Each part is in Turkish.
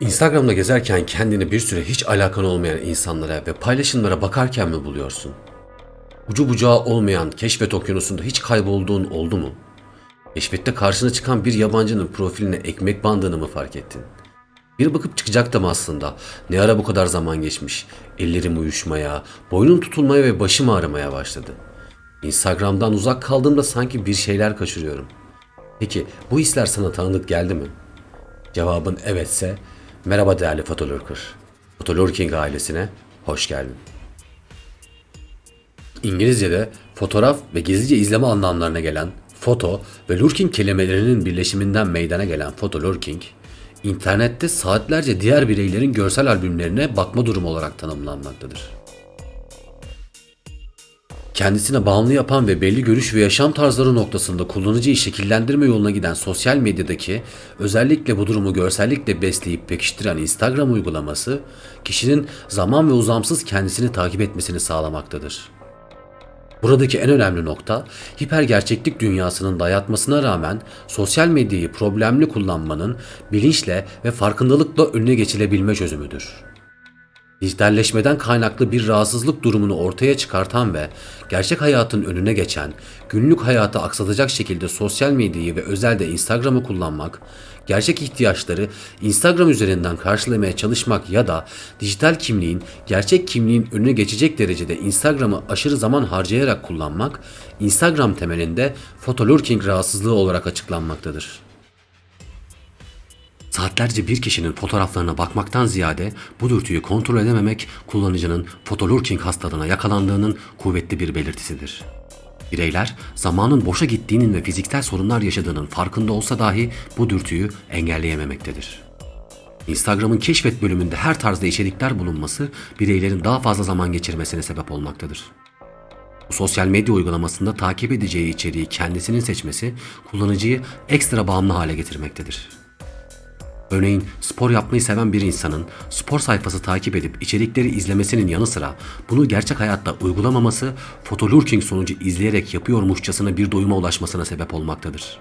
Instagram'da gezerken kendini bir süre hiç alakan olmayan insanlara ve paylaşımlara bakarken mi buluyorsun? Ucu bucağı olmayan keşfet okyanusunda hiç kaybolduğun oldu mu? Keşfette karşına çıkan bir yabancının profiline ekmek bandığını mı fark ettin? Bir bakıp çıkacaktım aslında. Ne ara bu kadar zaman geçmiş. Ellerim uyuşmaya, boynum tutulmaya ve başım ağrımaya başladı. Instagram'dan uzak kaldığımda sanki bir şeyler kaçırıyorum. Peki bu hisler sana tanıdık geldi mi? Cevabın evetse, merhaba değerli Fotolurker. Fotolurking ailesine hoş geldin. İngilizce'de fotoğraf ve gizlice izleme anlamlarına gelen foto ve lurking kelimelerinin birleşiminden meydana gelen fotolurking, internette saatlerce diğer bireylerin görsel albümlerine bakma durumu olarak tanımlanmaktadır. Kendisine bağımlı yapan ve belli görüş ve yaşam tarzları noktasında kullanıcıyı şekillendirme yoluna giden sosyal medyadaki özellikle bu durumu görsellikle besleyip pekiştiren Instagram uygulaması kişinin zaman ve uzamsız kendisini takip etmesini sağlamaktadır. Buradaki en önemli nokta hiper gerçeklik dünyasının dayatmasına rağmen sosyal medyayı problemli kullanmanın bilinçle ve farkındalıkla önüne geçilebilme çözümüdür. Dijitalleşmeden kaynaklı bir rahatsızlık durumunu ortaya çıkartan ve gerçek hayatın önüne geçen, günlük hayatı aksatacak şekilde sosyal medyayı ve özelde Instagram'ı kullanmak, gerçek ihtiyaçları Instagram üzerinden karşılamaya çalışmak ya da dijital kimliğin gerçek kimliğin önüne geçecek derecede Instagram'ı aşırı zaman harcayarak kullanmak, Instagram temelinde photolurking rahatsızlığı olarak açıklanmaktadır. Saatlerce bir kişinin fotoğraflarına bakmaktan ziyade bu dürtüyü kontrol edememek kullanıcının photolurking hastalığına yakalandığının kuvvetli bir belirtisidir. Bireyler zamanın boşa gittiğinin ve fiziksel sorunlar yaşadığının farkında olsa dahi bu dürtüyü engelleyememektedir. Instagram'ın keşfet bölümünde her tarzda içerikler bulunması bireylerin daha fazla zaman geçirmesine sebep olmaktadır. Bu sosyal medya uygulamasında takip edeceği içeriği kendisinin seçmesi kullanıcıyı ekstra bağımlı hale getirmektedir. Örneğin spor yapmayı seven bir insanın spor sayfası takip edip içerikleri izlemesinin yanı sıra bunu gerçek hayatta uygulamaması fotolurking sonucu izleyerek yapıyormuşçasına bir doyuma ulaşmasına sebep olmaktadır.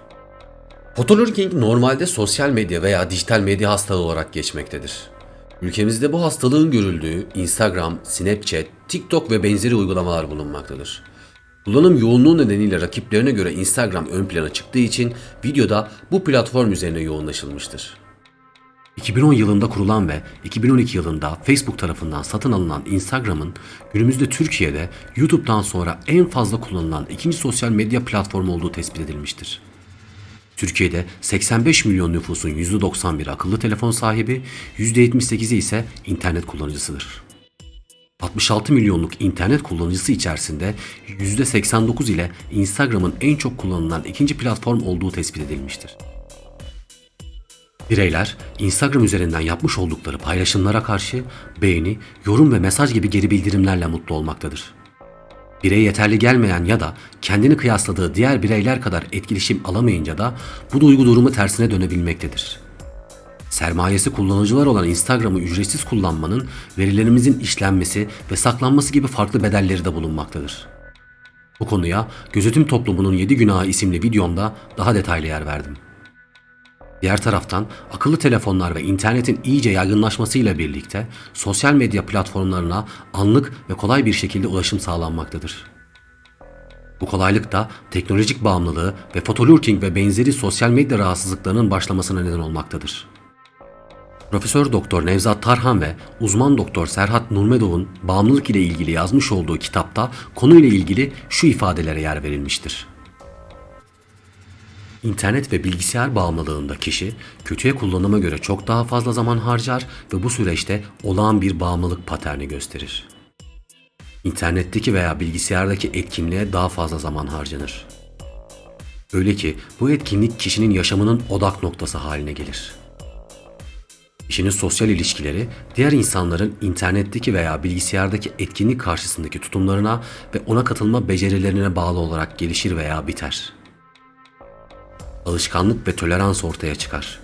Fotolurking normalde sosyal medya veya dijital medya hastalığı olarak geçmektedir. Ülkemizde bu hastalığın görüldüğü Instagram, Snapchat, TikTok ve benzeri uygulamalar bulunmaktadır. Kullanım yoğunluğu nedeniyle rakiplerine göre Instagram ön plana çıktığı için videoda bu platform üzerine yoğunlaşılmıştır. 2010 yılında kurulan ve 2012 yılında Facebook tarafından satın alınan Instagram'ın günümüzde Türkiye'de YouTube'dan sonra en fazla kullanılan ikinci sosyal medya platformu olduğu tespit edilmiştir. Türkiye'de 85 milyon nüfusun %91 akıllı telefon sahibi, %78'i ise internet kullanıcısıdır. 66 milyonluk internet kullanıcısı içerisinde %89 ile Instagram'ın en çok kullanılan ikinci platform olduğu tespit edilmiştir. Bireyler Instagram üzerinden yapmış oldukları paylaşımlara karşı beğeni, yorum ve mesaj gibi geri bildirimlerle mutlu olmaktadır. Bireye yeterli gelmeyen ya da kendini kıyasladığı diğer bireyler kadar etkileşim alamayınca da bu duygu durumu tersine dönebilmektedir. Sermayesi kullanıcılar olan Instagram'ı ücretsiz kullanmanın verilerimizin işlenmesi ve saklanması gibi farklı bedelleri de bulunmaktadır. Bu konuya Gözetim Toplumunun 7 Günahı isimli videomda daha detaylı yer verdim. Diğer taraftan akıllı telefonlar ve internetin iyice yaygınlaşmasıyla birlikte sosyal medya platformlarına anlık ve kolay bir şekilde ulaşım sağlanmaktadır. Bu kolaylık da teknolojik bağımlılığı ve fotolurking ve benzeri sosyal medya rahatsızlıklarının başlamasına neden olmaktadır. Profesör Doktor Nevzat Tarhan ve uzman doktor Serhat Nurmedov'un bağımlılık ile ilgili yazmış olduğu kitapta konuyla ilgili şu ifadelere yer verilmiştir. İnternet ve bilgisayar bağımlılığında kişi kötüye kullanıma göre çok daha fazla zaman harcar ve bu süreçte olağan bir bağımlılık paterni gösterir. İnternetteki veya bilgisayardaki etkinliğe daha fazla zaman harcanır. Öyle ki bu etkinlik kişinin yaşamının odak noktası haline gelir. Kişinin sosyal ilişkileri diğer insanların internetteki veya bilgisayardaki etkinlik karşısındaki tutumlarına ve ona katılma becerilerine bağlı olarak gelişir veya biter alışkanlık ve tolerans ortaya çıkar.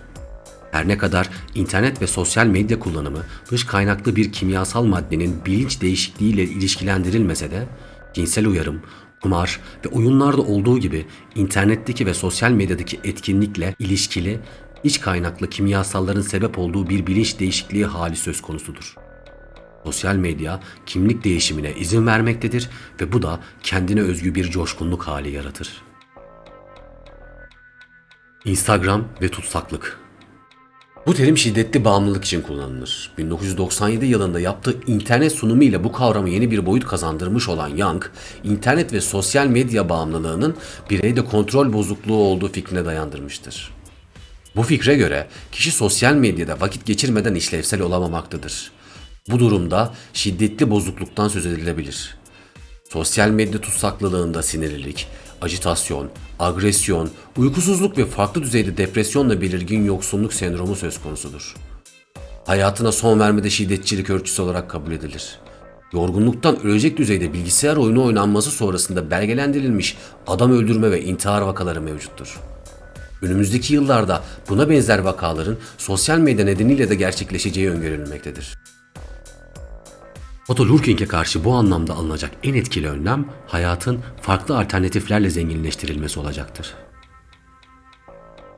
Her ne kadar internet ve sosyal medya kullanımı dış kaynaklı bir kimyasal maddenin bilinç değişikliğiyle ilişkilendirilmese de cinsel uyarım, kumar ve oyunlarda olduğu gibi internetteki ve sosyal medyadaki etkinlikle ilişkili iç kaynaklı kimyasalların sebep olduğu bir bilinç değişikliği hali söz konusudur. Sosyal medya kimlik değişimine izin vermektedir ve bu da kendine özgü bir coşkunluk hali yaratır. Instagram ve tutsaklık bu terim şiddetli bağımlılık için kullanılır. 1997 yılında yaptığı internet sunumu ile bu kavramı yeni bir boyut kazandırmış olan Young, internet ve sosyal medya bağımlılığının bireyde kontrol bozukluğu olduğu fikrine dayandırmıştır. Bu fikre göre kişi sosyal medyada vakit geçirmeden işlevsel olamamaktadır. Bu durumda şiddetli bozukluktan söz edilebilir. Sosyal medya tutsaklılığında sinirlilik, ajitasyon, agresyon, uykusuzluk ve farklı düzeyde depresyonla belirgin yoksunluk sendromu söz konusudur. Hayatına son vermede şiddetçilik ölçüsü olarak kabul edilir. Yorgunluktan ölecek düzeyde bilgisayar oyunu oynanması sonrasında belgelendirilmiş adam öldürme ve intihar vakaları mevcuttur. Önümüzdeki yıllarda buna benzer vakaların sosyal medya nedeniyle de gerçekleşeceği öngörülmektedir. Fotolurking'e karşı bu anlamda alınacak en etkili önlem hayatın farklı alternatiflerle zenginleştirilmesi olacaktır.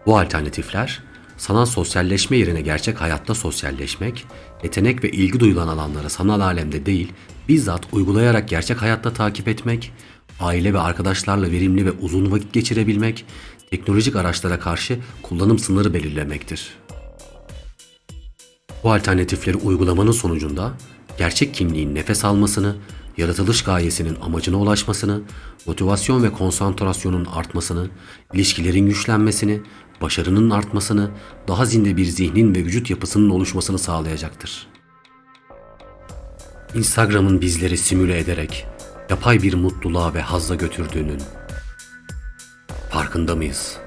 Bu alternatifler sanal sosyalleşme yerine gerçek hayatta sosyalleşmek, yetenek ve ilgi duyulan alanları sanal alemde değil, bizzat uygulayarak gerçek hayatta takip etmek, aile ve arkadaşlarla verimli ve uzun vakit geçirebilmek, teknolojik araçlara karşı kullanım sınırı belirlemektir. Bu alternatifleri uygulamanın sonucunda gerçek kimliğin nefes almasını, yaratılış gayesinin amacına ulaşmasını, motivasyon ve konsantrasyonun artmasını, ilişkilerin güçlenmesini, başarının artmasını, daha zinde bir zihnin ve vücut yapısının oluşmasını sağlayacaktır. Instagram'ın bizleri simüle ederek yapay bir mutluluğa ve hazza götürdüğünün farkında mıyız?''